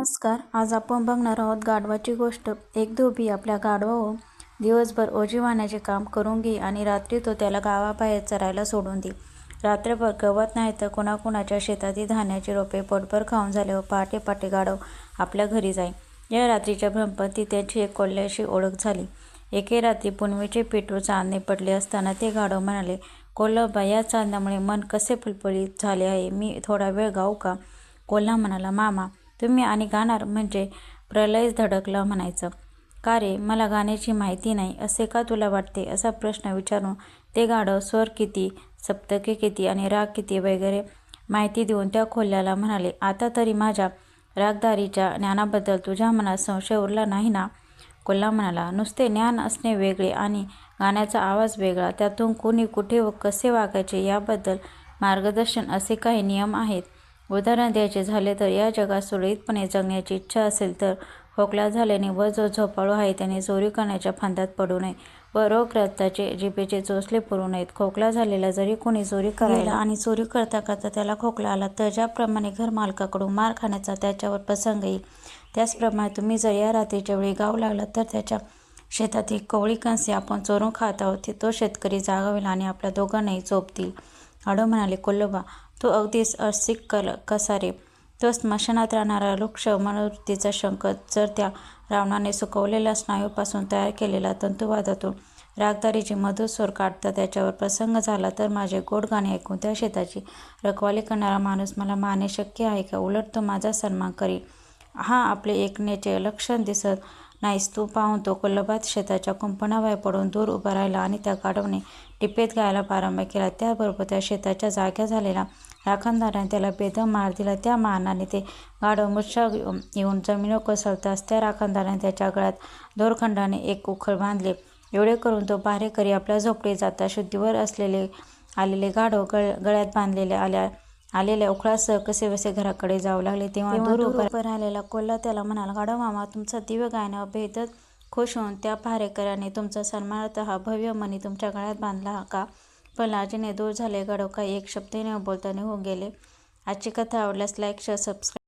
नमस्कार. आज आपण बघणार आहोत गाढवाची गोष्ट. एक धोबी आपल्या गाढवावर दिवसभर ओजीवाण्याचे काम करून घे आणि रात्री तो त्याला गावाबाहेर चरायला सोडून दे. रात्रभर गवत नाही तर कोणाकोणाच्या शेतातील धान्याची रोपे पोटभर खाऊन झाल्यावर पहाटे पहाटे गाढव आपल्या घरी जाई. या रात्रीच्या भ्रमपती त्याची एक कोल्ह्याशी ओळख झाली. एके रात्री पुनवेचे पेटू चांदणे पडले असताना ते गाढव म्हणाले कोल्हाबा या चांदण्यामुळे मन कसे फुलफुलीत झाले आहे? मी थोडा वेळ गाऊ का? कोल्हा म्हणाला मामा तुम्ही आणि गाणार म्हणजे प्रलयच धडकलं म्हणायचं. का रे मला गाण्याची माहिती नाही असे का तुला वाटते? असा प्रश्न विचारून ते गाणं स्वर किती सप्तके किती आणि राग किती वगैरे माहिती देऊन त्या खोल्याला म्हणाले आता तरी माझ्या रागदारीच्या ज्ञानाबद्दल तुझ्या मनात संशय उरला नाही ना? कोल्हा म्हणाला नुसते ज्ञान असणे वेगळे आणि गाण्याचा आवाज वेगळा त्यातून कोणी कुठे व कसे वागायचे याबद्दल मार्गदर्शन असे काही नियम आहेत. उदाहरण द्यायचे झाले तर या जगात सुरळीतपणे जगण्याची इच्छा असेल तर खोकला झाल्याने व जो झोपाळू आहे त्याने चोरी करण्याच्या फांद्यात पडू नये व रोगग्रस्ताचे जिभेचे चोचले पुरू नयेत. खोकला झालेला जरी कोणी चोरी करायला आणि चोरी करता करता त्याला खोकला आला तर ज्याप्रमाणे घरमालकाकडून मार खाण्याचा त्याच्यावर प्रसंग येईल. त्याचप्रमाणे तुम्ही जर या रात्रीच्या वेळी गाव लागला तर त्याच्या शेतातील कवळी कणसे आपण चोरून खात आहोत तो शेतकरी जागावेल आणि आपल्या दोघांनाही चोपतील आडो म्हणाले कोल्लोबा तो अगदीच असिक कल कसारे. तो स्मशानात राहणारा वृक्ष मनोवृत्तीचा शंख जर त्या रावणाने सुकवलेल्या स्नायूपासून तयार केलेला तंतुवादातून रागदारीची मधुर स्वर काढता त्याच्यावर प्रसंग झाला तर माझे गोड गाणे ऐकून त्या शेताची रखवाली करणारा माणूस मला मानणे शक्य आहे का? उलट तो माझा सन्मान करी हा आपले ऐकण्याचे लक्षण दिसत नाहीस तू पाहून तो कोल्हाबाद शेताच्या कुंपणाबाहेर पडून दूर उभा राहिला आणि त्या गाढवने टिपेत गायला प्रारंभ केला. त्याबरोबर त्या शेताच्या जाग्या झालेला राखणदाराने त्याला बेदम मार दिला. त्या मानाने ते गाढव मुच्छा येऊन जमिनीवर कोसळताच त्या राखणदाराने त्याच्या गळ्यात दोरखंडाने एक उखळ बांधले. एवढे करून तो करी आपल्या झोपडी जाता शुद्धीवर असलेले आलेले गाढव गळ गळ्यात बांधलेले आल्या आलेल्या उखळासह कसे वसे घराकडे जाऊ लागले तेव्हा दूर उभं राहिलेला कोल्हा त्याला म्हणाला गाढव मामा तुमचा दिव्य गायनावर भेदत खुश होऊन त्या पहारेकराने तुमचा सन्मानार्थ हा भव्य मणी तुमच्या गळ्यात बांधला का? पण लाजेने दूर झाले गाढव काही एक शब्दही न बोलता निघून गेले. आजची कथा आवडल्यास लाईक शेअर सबस्क्राईब